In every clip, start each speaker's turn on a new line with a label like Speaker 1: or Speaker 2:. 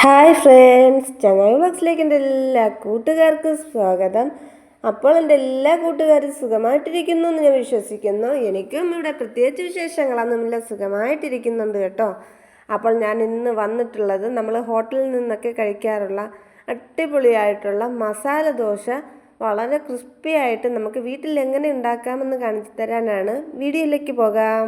Speaker 1: Hi friends ചങ്ങായി വ്ളോഗ്സിലേക്ക് എന്റെ എല്ലാ കൂട്ടുകാർക്കും സ്വാഗതം. അപ്പോൾ എന്റെ എല്ലാ കൂട്ടുകാരും സുഖമായിട്ടിരിക്കുന്നു എന്ന് ഞാൻ വിശ്വസിക്കുന്നു. എനിക്കും ഇവിടെ പ്രത്യേകിച്ച് വിശേഷങ്ങളൊന്നുമില്ല സുഖമായിട്ടിരിക്കുന്നുണ്ട് കേട്ടോ. അപ്പോൾ ഞാൻ ഇന്ന് വന്നിട്ടുള്ളത് നമ്മൾ ഹോട്ടലിൽ നിന്നൊക്കെ കഴിക്കാറുള്ള അടിപൊളിയായിട്ടുള്ള മസാല ദോശ. വളരെ ക്രിസ്പി ആയിട്ട് നമുക്ക് വീട്ടിൽ എങ്ങനെ ഉണ്ടാക്കാമെന്ന് കാണിച്ചു തരാനാണ്. വീഡിയോയിലേക്ക് പോകാം.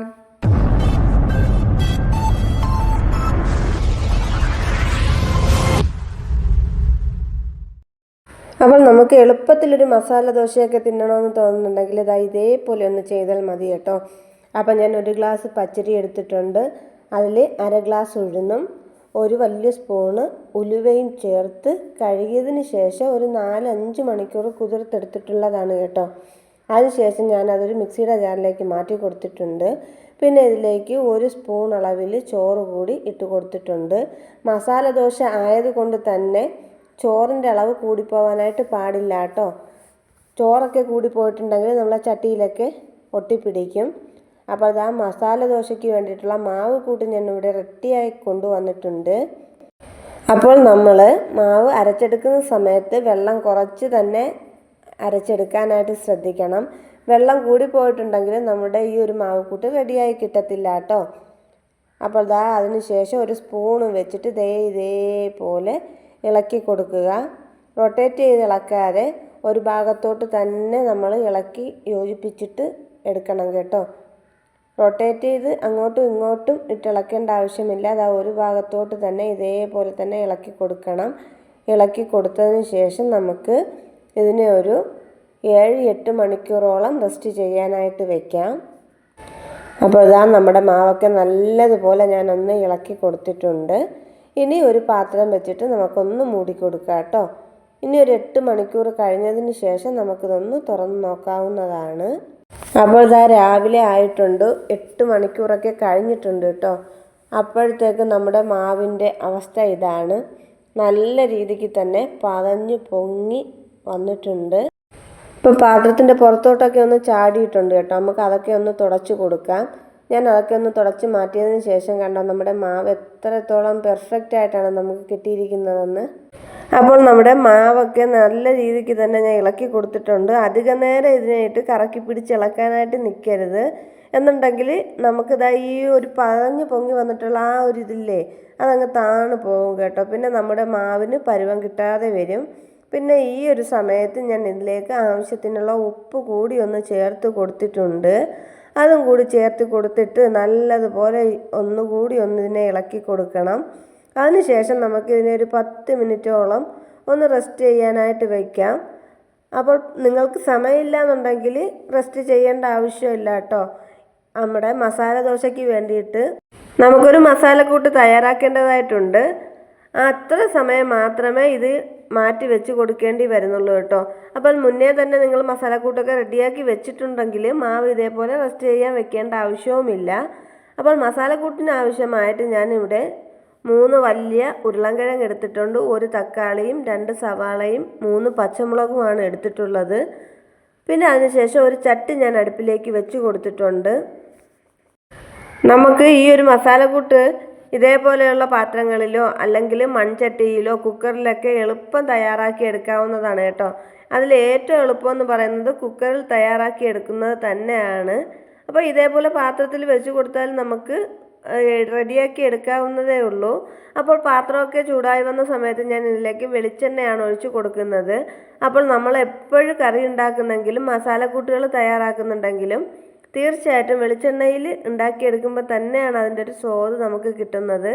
Speaker 1: അപ്പോൾ നമുക്ക് എളുപ്പത്തിലൊരു മസാല ദോശയൊക്കെ തിന്നണമെന്ന് തോന്നുന്നുണ്ടെങ്കിൽ ഇതാ ഇതേപോലെ ഒന്ന് ചെയ്താൽ മതി കേട്ടോ. അപ്പം ഞാൻ ഒരു ഗ്ലാസ് പച്ചരി എടുത്തിട്ടുണ്ട്. അതിൽ അര ഗ്ലാസ് ഉഴുന്നും ഒരു വലിയ സ്പൂണ് ഉലുവയും ചേർത്ത് കഴുകിയതിന് ശേഷം ഒരു നാലഞ്ച് മണിക്കൂർ കുതിർത്തെടുത്തിട്ടുള്ളതാണ് കേട്ടോ. അതിനുശേഷം ഞാൻ അതൊരു മിക്സിയുടെ ജാറിലേക്ക് മാറ്റി കൊടുത്തിട്ടുണ്ട്. പിന്നെ ഇതിലേക്ക് ഒരു സ്പൂൺ അളവിൽ ചോറ് കൂടി ഇട്ട് കൊടുത്തിട്ടുണ്ട്. മസാല ദോശ ആയതുകൊണ്ട് തന്നെ ചോറിന്റെ അളവ് കൂടിപ്പോവാനായിട്ട് പാടില്ല കേട്ടോ. ചോറൊക്കെ കൂടിപ്പോയിട്ടുണ്ടെങ്കിൽ നമ്മൾ ചട്ടിയിലൊക്കെ ഒട്ടിപ്പിടിക്കും. അപ്പോൾ അത് ആ മസാല ദോശയ്ക്ക് വേണ്ടിയിട്ടുള്ള മാവ് കൂട്ട് ഞാൻ ഇവിടെ റെഡിയായി കൊണ്ടുവന്നിട്ടുണ്ട്. അപ്പോൾ നമ്മൾ മാവ് അരച്ചെടുക്കുന്ന സമയത്ത് വെള്ളം കുറച്ച് തന്നെ അരച്ചെടുക്കാനായിട്ട് ശ്രദ്ധിക്കണം. വെള്ളം കൂടി പോയിട്ടുണ്ടെങ്കിൽ നമ്മുടെ ഈ ഒരു മാവ് കൂട്ട് റെഡിയായി കിട്ടത്തില്ല കേട്ടോ. അപ്പോൾ ദാ അതിന് ശേഷം ഒരു സ്പൂൺ വെച്ചിട്ട് ദേ ഇതേപോലെ ഇളക്കി കൊടുക്കുക. റൊട്ടേറ്റ് ചെയ്ത് ഇളക്കാതെ ഒരു ഭാഗത്തോട്ട് തന്നെ നമ്മൾ ഇളക്കി യോജിപ്പിച്ചിട്ട് എടുക്കണം കേട്ടോ. റൊട്ടേറ്റ് ചെയ്ത് അങ്ങോട്ടും ഇങ്ങോട്ടും ഇട്ട് ഇളക്കേണ്ട ആവശ്യമില്ല. അത് ആ ഒരു ഭാഗത്തോട്ട് തന്നെ ഇതേപോലെ തന്നെ ഇളക്കി കൊടുക്കണം. ഇളക്കി കൊടുത്തതിന് ശേഷം നമുക്ക് ഇതിനെ ഒരു ഏഴ് എട്ട് മണിക്കൂറോളം റെസ്റ്റ് ചെയ്യാനായിട്ട് വെക്കാം. അപ്പോൾ ഇതാ നമ്മുടെ മാവൊക്കെ നല്ലതുപോലെ ഞാനൊന്ന് ഇളക്കി കൊടുത്തിട്ടുണ്ട്. ഇനി ഒരു പാത്രം വെച്ചിട്ട് നമുക്കൊന്ന് മൂടി കൊടുക്കാം കേട്ടോ. ഇനി ഒരു എട്ട് മണിക്കൂർ കഴിഞ്ഞതിന് ശേഷം നമുക്കിതൊന്ന് തുറന്ന് നോക്കാവുന്നതാണ്. അപ്പോൾ ഇതാ രാവിലെ ആയിട്ടുണ്ട്. എട്ട് മണിക്കൂറൊക്കെ കഴിഞ്ഞിട്ടുണ്ട് കേട്ടോ. അപ്പോഴത്തേക്ക് നമ്മുടെ മാവിന്റെ അവസ്ഥ ഇതാണ്. നല്ല രീതിക്ക് തന്നെ പതഞ്ഞ് പൊങ്ങി വന്നിട്ടുണ്ട്. ഇപ്പോൾ പാത്രത്തിന്റെ പുറത്തോട്ടൊക്കെ ഒന്ന് ചാടിയിട്ടുണ്ട് കേട്ടോ. നമുക്ക് അതൊക്കെ ഒന്ന് തുടച്ചു കൊടുക്കാം. ഞാൻ അതൊക്കെ ഒന്ന് തുടച്ച് മാറ്റിയതിന് ശേഷം കണ്ടോ നമ്മുടെ മാവ് എത്രത്തോളം പെർഫെക്റ്റ് ആയിട്ടാണ് നമുക്ക് കിട്ടിയിരിക്കുന്നതെന്ന്. അപ്പോൾ നമ്മുടെ മാവൊക്കെ നല്ല രീതിക്ക് തന്നെ ഞാൻ ഇളക്കി കൊടുത്തിട്ടുണ്ട്. അധിക നേരം ഇതിനായിട്ട് കറക്കി പിടിച്ച് ഇളക്കാനായിട്ട് നിൽക്കരുത് എന്നുണ്ടെങ്കിൽ നമുക്കിതാ ഈ ഒരു പഴഞ്ഞു പൊങ്ങി വന്നിട്ടുള്ള ആ ഒരു ഇതില്ലേ അതങ്ങ് താണ് പോകും കേട്ടോ. പിന്നെ നമ്മുടെ മാവിന് പരുവം കിട്ടാതെ വരും. പിന്നെ ഈ ഒരു സമയത്ത് ഞാൻ ഇതിലേക്ക് ആവശ്യത്തിനുള്ള ഉപ്പ് കൂടി ഒന്ന് ചേർത്ത് കൊടുത്തിട്ടുണ്ട്. അതും കൂടി ചേർത്ത് കൊടുത്തിട്ട് നല്ലതുപോലെ ഒന്നുകൂടി ഒന്നിനെ ഇളക്കി കൊടുക്കണം. അതിനുശേഷം നമുക്കിതിനെ ഒരു പത്ത് മിനിറ്റോളം ഒന്ന് റെസ്റ്റ് ചെയ്യാനായിട്ട് വയ്ക്കാം അപ്പോൾ നിങ്ങൾക്ക് സമയമില്ല എന്നുണ്ടെങ്കിൽ റെസ്റ്റ് ചെയ്യേണ്ട ആവശ്യമില്ല കേട്ടോ. നമ്മുടെ മസാല ദോശയ്ക്ക് വേണ്ടിയിട്ട് നമുക്കൊരു മസാലക്കൂട്ട് തയ്യാറാക്കേണ്ടതായിട്ടുണ്ട്. അത്ര സമയം മാത്രമേ ഇത് മാറ്റി വെച്ച് കൊടുക്കേണ്ടി വരുന്നുള്ളൂ കേട്ടോ. അപ്പോൾ മുന്നേ തന്നെ നിങ്ങൾ മസാലക്കൂട്ടൊക്കെ റെഡിയാക്കി വെച്ചിട്ടുണ്ടെങ്കിൽ മാവ് ഇതേപോലെ റെസ്റ്റ് ചെയ്യാൻ വെക്കേണ്ട ആവശ്യവുമില്ല. അപ്പോൾ മസാലക്കൂട്ടിന് ആവശ്യമായിട്ട് ഞാനിവിടെ മൂന്ന് വലിയ ഉരുളൻകിഴങ്ങ് എടുത്തിട്ടുണ്ട്. ഒരു തക്കാളിയും രണ്ട് സവാളയും മൂന്ന് പച്ചമുളകുമാണ് എടുത്തിട്ടുള്ളത്. പിന്നെ അതിനുശേഷം ഒരു ചട്ടി ഞാൻ അടുപ്പിലേക്ക് വെച്ച് കൊടുത്തിട്ടുണ്ട്. നമുക്ക് ഈ ഒരു മസാലക്കൂട്ട് ഇതേപോലെയുള്ള പാത്രങ്ങളിലോ അല്ലെങ്കിൽ മൺചട്ടിയിലോ കുക്കറിലൊക്കെ എളുപ്പം തയ്യാറാക്കി എടുക്കാവുന്നതാണ് കേട്ടോ. അതിൽ ഏറ്റവും എളുപ്പം എന്ന് പറയുന്നത് കുക്കറിൽ തയ്യാറാക്കി എടുക്കുന്നത് തന്നെയാണ്. അപ്പോൾ ഇതേപോലെ പാത്രത്തിൽ വെച്ച് കൊടുത്താൽ നമുക്ക് റെഡിയാക്കി എടുക്കാവുന്നതേ ഉള്ളൂ. അപ്പോൾ പാത്രമൊക്കെ ചൂടായി വന്ന സമയത്ത് ഞാൻ ഇതിലേക്ക് വെളിച്ചെണ്ണയാണ് ഒഴിച്ച് കൊടുക്കുന്നത്. അപ്പോൾ നമ്മൾ എപ്പോഴും കറി ഉണ്ടാക്കുന്നെങ്കിലും മസാലക്കൂട്ടുകൾ തയ്യാറാക്കുന്നുണ്ടെങ്കിലും തീർച്ചയായിട്ടും വെളിച്ചെണ്ണയിൽ ഉണ്ടാക്കിയെടുക്കുമ്പോൾ തന്നെയാണ് അതിന്റെ ഒരു സ്വാദ് നമുക്ക് കിട്ടുന്നത്.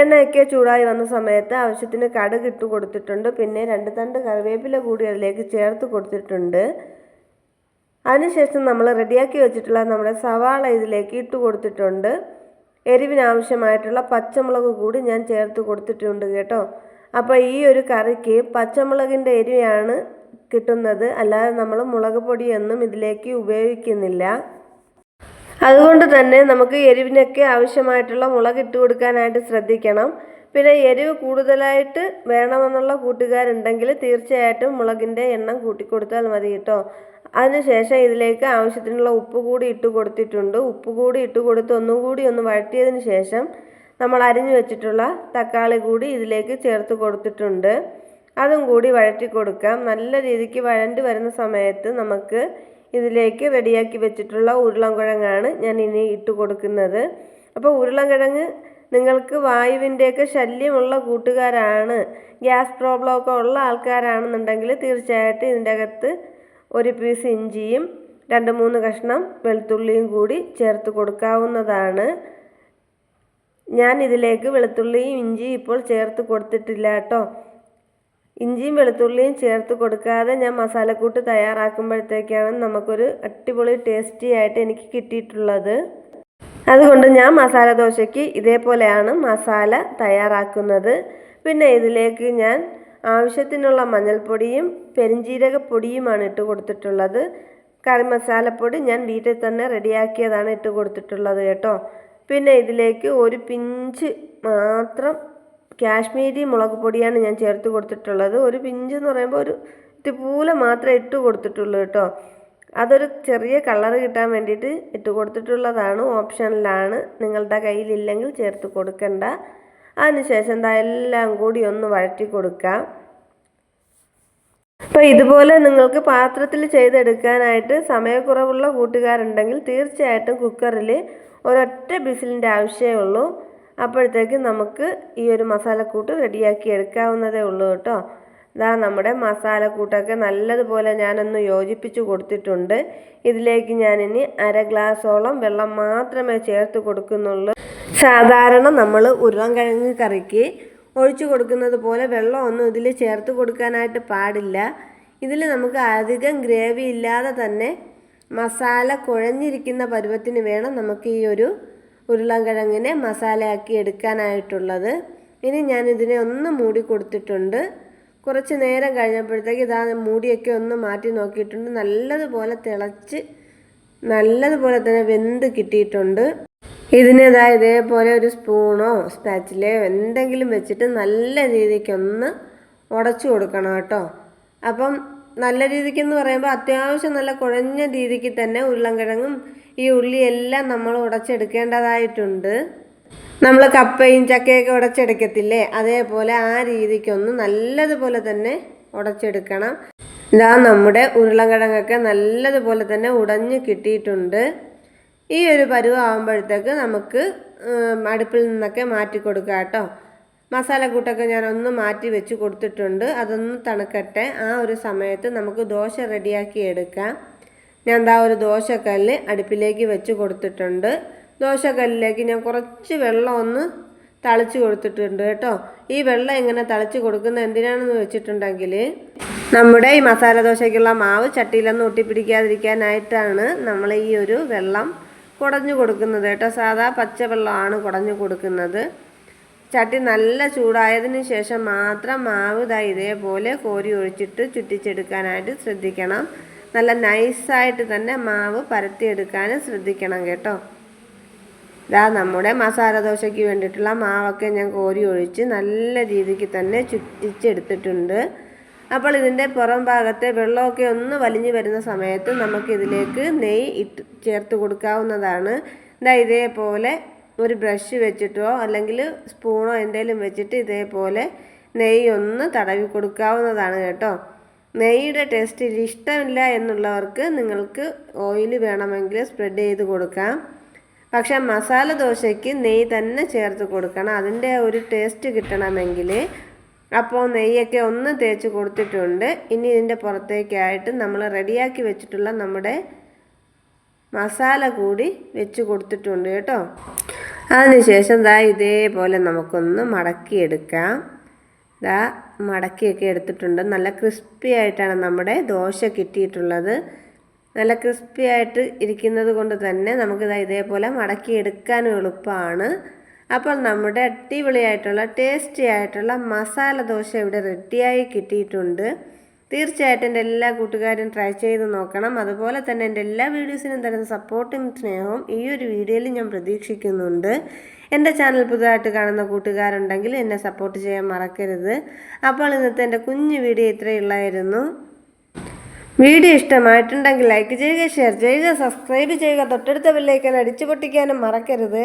Speaker 1: എണ്ണയൊക്കെ ചൂടായി വന്ന സമയത്ത് ആവശ്യത്തിന് കടുക് ഇട്ട് കൊടുത്തിട്ടുണ്ട്. പിന്നെ രണ്ട് തണ്ട് കറിവേപ്പില കൂടി അതിലേക്ക് ചേർത്ത് കൊടുത്തിട്ടുണ്ട്. അതിനുശേഷം നമ്മൾ റെഡിയാക്കി വെച്ചിട്ടുള്ള നമ്മുടെ സവാള ഇതിലേക്ക് ഇട്ട് കൊടുത്തിട്ടുണ്ട്. എരിവിനാവശ്യമായിട്ടുള്ള പച്ചമുളക് കൂടി ഞാൻ ചേർത്ത് കൊടുത്തിട്ടുണ്ട് കേട്ടോ. അപ്പോൾ ഈ ഒരു കറിക്ക് പച്ചമുളകിന്റെ എരിവാണ് കിട്ടുന്നത്. അല്ലാതെ നമ്മൾ മുളക് പൊടിയൊന്നും ഇതിലേക്ക് ഉപയോഗിക്കുന്നില്ല. അതുകൊണ്ട് തന്നെ നമുക്ക് എരിവിനൊക്കെ ആവശ്യമായിട്ടുള്ള മുളക് ഇട്ട് കൊടുക്കാനായിട്ട് ശ്രദ്ധിക്കണം. പിന്നെ എരിവ് കൂടുതലായിട്ട് വേണമെന്നുള്ള കൂട്ടുകാരുണ്ടെങ്കിൽ തീർച്ചയായിട്ടും മുളകിന്റെ എണ്ണം കൂട്ടിക്കൊടുത്താൽ മതി കേട്ടോ. അതിനുശേഷം ഇതിലേക്ക് ആവശ്യത്തിനുള്ള ഉപ്പ് കൂടി ഇട്ട് കൊടുത്തിട്ടുണ്ട്. ഉപ്പ് കൂടി ഇട്ട് കൊടുത്ത് ഒന്നും കൂടി ഒന്ന് വഴറ്റിയതിന് ശേഷം നമ്മൾ അരിഞ്ഞു വെച്ചിട്ടുള്ള തക്കാളി കൂടി ഇതിലേക്ക് ചേർത്ത് കൊടുത്തിട്ടുണ്ട്. അതും കൂടി വഴറ്റി കൊടുക്കാം. നല്ല രീതിക്ക് വഴണ്ടി വരുന്ന സമയത്ത് നമുക്ക് ഇതിലേക്ക് റെഡിയാക്കി വെച്ചിട്ടുള്ള ഉരുളൻകിഴങ്ങാണ് ഞാൻ ഇനി ഇട്ട് കൊടുക്കുന്നത്. അപ്പോൾ ഉരുളൻകിഴങ്ങ് നിങ്ങൾക്ക് വായുവിന്റെയൊക്കെ ശല്യമുള്ള കൂട്ടുകാരാണ് ഗ്യാസ് പ്രോബ്ലം ഒക്കെ ഉള്ള ആൾക്കാരാണെന്നുണ്ടെങ്കിൽ തീർച്ചയായിട്ടും ഇതിന്റെ അകത്ത് ഒരു പീസ് ഇഞ്ചിയും രണ്ട് മൂന്ന് കഷ്ണം വെളുത്തുള്ളിയും കൂടി ചേർത്ത് കൊടുക്കാവുന്നതാണ്. ഞാൻ ഇതിലേക്ക് വെളുത്തുള്ളിയും ഇഞ്ചിയും ഇപ്പോൾ ചേർത്ത് കൊടുത്തിട്ടില്ല കേട്ടോ. ഇഞ്ചിയും വെളുത്തുള്ളിയും ചേർത്ത് കൊടുക്കാതെ ഞാൻ മസാലക്കൂട്ട് തയ്യാറാക്കുമ്പോഴത്തേക്കാണ് നമുക്കൊരു അടിപൊളി ടേസ്റ്റി ആയിട്ട് എനിക്ക് കിട്ടിയിട്ടുള്ളത്. അതുകൊണ്ട് ഞാൻ മസാല ദോശയ്ക്ക് ഇതേപോലെയാണ് മസാല തയ്യാറാക്കുന്നത്. പിന്നെ ഇതിലേക്ക് ഞാൻ ആവശ്യത്തിനുള്ള മഞ്ഞൾപ്പൊടിയും പെരിഞ്ജീരകപ്പൊടിയുമാണ് ഇട്ട് കൊടുത്തിട്ടുള്ളത്. കറി മസാലപ്പൊടി ഞാൻ വീട്ടിൽ തന്നെ റെഡിയാക്കിയതാണ് ഇട്ട് കൊടുത്തിട്ടുള്ളത് കേട്ടോ. പിന്നെ ഇതിലേക്ക് ഒരു പിഞ്ച് മാത്രം കാശ്മീരി മുളക് പൊടിയാണ് ഞാൻ ചേർത്ത് കൊടുത്തിട്ടുള്ളത്. ഒരു പിഞ്ച് എന്ന് പറയുമ്പോൾ ഒരു ഇത്തിപ്പൂല മാത്രമേ ഇട്ട് കൊടുത്തിട്ടുള്ളൂ കേട്ടോ. അതൊരു ചെറിയ കളർ കിട്ടാൻ വേണ്ടിയിട്ട് ഇട്ട് കൊടുത്തിട്ടുള്ളതാണ്. ഓപ്ഷനിലാണ്. നിങ്ങളുടെ കയ്യിലില്ലെങ്കിൽ ചേർത്ത് കൊടുക്കണ്ട. അതിനുശേഷം എന്താ എല്ലാം കൂടി ഒന്ന് വഴറ്റി കൊടുക്കാം. അപ്പോൾ ഇതുപോലെ നിങ്ങൾക്ക് പാത്രത്തിൽ ചെയ്തെടുക്കാനായിട്ട് സമയക്കുറവുള്ള കൂട്ടുകാരുണ്ടെങ്കിൽ തീർച്ചയായിട്ടും കുക്കറിൽ ഒരൊറ്റ ബിസിലിന്റെ ആവശ്യമേ ഉള്ളൂ. അപ്പോഴത്തേക്ക് നമുക്ക് ഈ ഒരു മസാലക്കൂട്ട് റെഡിയാക്കി എടുക്കാവുന്നതേ ഉള്ളൂ കേട്ടോ. ഇതാ നമ്മുടെ മസാലക്കൂട്ടൊക്കെ നല്ലതുപോലെ ഞാനൊന്ന് യോജിപ്പിച്ച് കൊടുത്തിട്ടുണ്ട്. ഇതിലേക്ക് ഞാനിനി അര ഗ്ലാസോളം വെള്ളം മാത്രമേ ചേർത്ത് കൊടുക്കുന്നുള്ളൂ. സാധാരണ നമ്മൾ ഉരുളൻകിഴങ്ങ് കറിക്ക് ഒഴിച്ചു കൊടുക്കുന്നത് പോലെ വെള്ളമൊന്നും ഇതിൽ ചേർത്ത് കൊടുക്കാനായിട്ട് പാടില്ല. ഇതിൽ നമുക്ക് അധികം ഗ്രേവി ഇല്ലാതെ തന്നെ മസാല കുഴഞ്ഞിരിക്കുന്ന പരുവത്തിന് വേണം നമുക്ക് ഈ ഒരു ഉരുളൻകിഴങ്ങിനെ മസാലയാക്കി എടുക്കാനായിട്ടുള്ളത്. ഇനി ഞാൻ ഇതിനെ ഒന്ന് മൂടി കൊടുത്തിട്ടുണ്ട്. കുറച്ച് നേരം കഴിഞ്ഞപ്പോഴത്തേക്ക് ഇതാ മൂടിയൊക്കെ ഒന്ന് മാറ്റി നോക്കിയിട്ടുണ്ട്. നല്ലതുപോലെ തിളച്ച് നല്ലതുപോലെ തന്നെ വെന്ത് കിട്ടിയിട്ടുണ്ട്. ഇതിനേതാ ഇതേപോലെ ഒരു സ്പൂണോ സ്പാച്ചിലയോ എന്തെങ്കിലും വെച്ചിട്ട് നല്ല രീതിക്കൊന്ന് ഉടച്ചു കൊടുക്കണം കേട്ടോ. അപ്പം നല്ല രീതിക്കെന്ന് പറയുമ്പോൾ അത്യാവശ്യം നല്ല കുഴഞ്ഞ രീതിക്ക് തന്നെ ഉരുളൻകിഴങ്ങും ഈ ഉള്ളിയെല്ലാം നമ്മൾ ഉടച്ചെടുക്കേണ്ടതായിട്ടുണ്ട്. നമ്മൾ കപ്പയും ചക്കയൊക്കെ ഉടച്ചെടുക്കത്തില്ലേ? അതേപോലെ ആ രീതിക്കൊന്ന് നല്ലതുപോലെ തന്നെ ഉടച്ചെടുക്കണം. ഇതാ നമ്മുടെ ഉരുളൻകിഴങ്ങൊക്കെ നല്ലതുപോലെ തന്നെ ഉടഞ്ഞ് കിട്ടിയിട്ടുണ്ട്. ഈ ഒരു പരുവാകുമ്പോഴത്തേക്ക് നമുക്ക് അടുപ്പിൽ നിന്നൊക്കെ മാറ്റി കൊടുക്കാം കേട്ടോ. മസാലക്കൂട്ടൊക്കെ ഞാനൊന്ന് മാറ്റി വെച്ച് കൊടുത്തിട്ടുണ്ട്. അതൊന്ന് തണുക്കട്ടെ. ആ ഒരു സമയത്ത് നമുക്ക് ദോശ റെഡിയാക്കി എടുക്കാം. ഞാൻ എന്താ ഒരു ദോശക്കല്ല് അടുപ്പിലേക്ക് വെച്ച് കൊടുത്തിട്ടുണ്ട്. ദോശക്കല്ലിലേക്ക് ഞാൻ കുറച്ച് വെള്ളം ഒന്ന് തളിച്ച് കൊടുത്തിട്ടുണ്ട് കേട്ടോ. ഈ വെള്ളം ഇങ്ങനെ തളിച്ച് കൊടുക്കുന്നത് എന്തിനാണെന്ന് വെച്ചിട്ടുണ്ടെങ്കിൽ നമ്മുടെ ഈ മസാല ദോശയ്ക്കുള്ള മാവ് ചട്ടിയിലൊന്നും ഒട്ടിപ്പിടിക്കാതിരിക്കാനായിട്ടാണ് നമ്മൾ ഈ ഒരു വെള്ളം കുടഞ്ഞു കൊടുക്കുന്നത് കേട്ടോ. സാധാ പച്ചവെള്ളമാണ് കുടഞ്ഞു കൊടുക്കുന്നത്. ചട്ടി നല്ല ചൂടായതിന് ശേഷം മാത്രം മാവ് ഇതാ ഇതേപോലെ കോരി ഒഴിച്ചിട്ട് ചുറ്റിച്ചെടുക്കാനായിട്ട് ശ്രദ്ധിക്കണം. നല്ല നൈസായിട്ട് തന്നെ മാവ് പരത്തിയെടുക്കാൻ ശ്രദ്ധിക്കണം കേട്ടോ. ഇതാ നമ്മുടെ മസാല ദോശയ്ക്ക് വേണ്ടിയിട്ടുള്ള മാവൊക്കെ ഞാൻ കോരി ഒഴിച്ച് നല്ല രീതിക്ക് തന്നെ ചുറ്റിച്ചെടുത്തിട്ടുണ്ട്. അപ്പോൾ ഇതിന്റെ പുറം ഭാഗത്തെ വെള്ളമൊക്കെ ഒന്ന് വലിഞ്ഞു വരുന്ന സമയത്ത് നമുക്കിതിലേക്ക് നെയ്യ് ഇട്ട് ചേർത്ത് കൊടുക്കാവുന്നതാണ്. ഇതാ ഇതേപോലെ ഒരു ബ്രഷ് വെച്ചിട്ടോ അല്ലെങ്കിൽ സ്പൂണോ എന്തെങ്കിലും വെച്ചിട്ട് ഇതേപോലെ നെയ്യ് ഒന്ന് തടവി കൊടുക്കാവുന്നതാണ് കേട്ടോ. നെയ്യുടെ ടേസ്റ്റ് ഇഷ്ടമില്ല എന്നുള്ളവർക്ക് നിങ്ങൾക്ക് ഓയിൽ വേണമെങ്കിൽ സ്പ്രെഡ് ചെയ്ത് കൊടുക്കാം. പക്ഷേ മസാല ദോശയ്ക്ക് നെയ്യ് തന്നെ ചേർത്ത് കൊടുക്കണം. അതിന്റെ ഒരു ടേസ്റ്റ് കിട്ടണമെങ്കിൽ അപ്പോൾ നെയ്യൊക്കെ ഒന്ന് തേച്ച് കൊടുത്തിട്ടുണ്ട്. ഇനി ഇതിന്റെ പുറത്തേക്കായിട്ട് നമ്മൾ റെഡിയാക്കി വെച്ചിട്ടുള്ള നമ്മുടെ മസാല കൂടി വെച്ച് കൊടുത്തിട്ടുണ്ട് കേട്ടോ. അതിനുശേഷം ദാ ഇതേപോലെ നമുക്കൊന്ന് മടക്കിയെടുക്കാം. ദാ മടക്കിയൊക്കെ എടുത്തിട്ടുണ്ട്. നല്ല ക്രിസ്പി ആയിട്ടാണ് നമ്മുടെ ദോശ കിട്ടിയിട്ടുള്ളത്. നല്ല ക്രിസ്പി ആയിട്ട് ഇരിക്കുന്നത് കൊണ്ട് തന്നെ നമുക്കിതാ ഇതേപോലെ മടക്കിയെടുക്കാനും എളുപ്പമാണ്. അപ്പോൾ നമ്മുടെ അടിപൊളിയായിട്ടുള്ള ടേസ്റ്റി ആയിട്ടുള്ള മസാല ദോശ ഇവിടെ റെഡിയായി കിട്ടിയിട്ടുണ്ട്. തീർച്ചയായിട്ടും എന്റെ എല്ലാ കൂട്ടുകാരും ട്രൈ ചെയ്ത് നോക്കണം. അതുപോലെ തന്നെ എന്റെ എല്ലാ വീഡിയോസിനും തരുന്ന സപ്പോർട്ടും സ്നേഹവും ഈ ഒരു വീഡിയോയിൽ ഞാൻ പ്രതീക്ഷിക്കുന്നുണ്ട്. എന്റെ ചാനൽ പുതുതായിട്ട് കാണുന്ന കൂട്ടുകാരുണ്ടെങ്കിൽ എന്നെ സപ്പോർട്ട് ചെയ്യാൻ മറക്കരുത്. അപ്പോൾ ഇന്നത്തെ എന്റെ കുഞ്ഞു വീഡിയോ ഇത്രയുള്ളായിരുന്നു വീഡിയോ ഇഷ്ടമായിട്ടുണ്ടെങ്കിൽ ലൈക്ക് ചെയ്യുക ഷെയർ ചെയ്യുക സബ്സ്ക്രൈബ് ചെയ്യുക തൊട്ടടുത്ത ബില്ലേക്കാൻ അടിച്ചു പൊട്ടിക്കാനും മറക്കരുത്.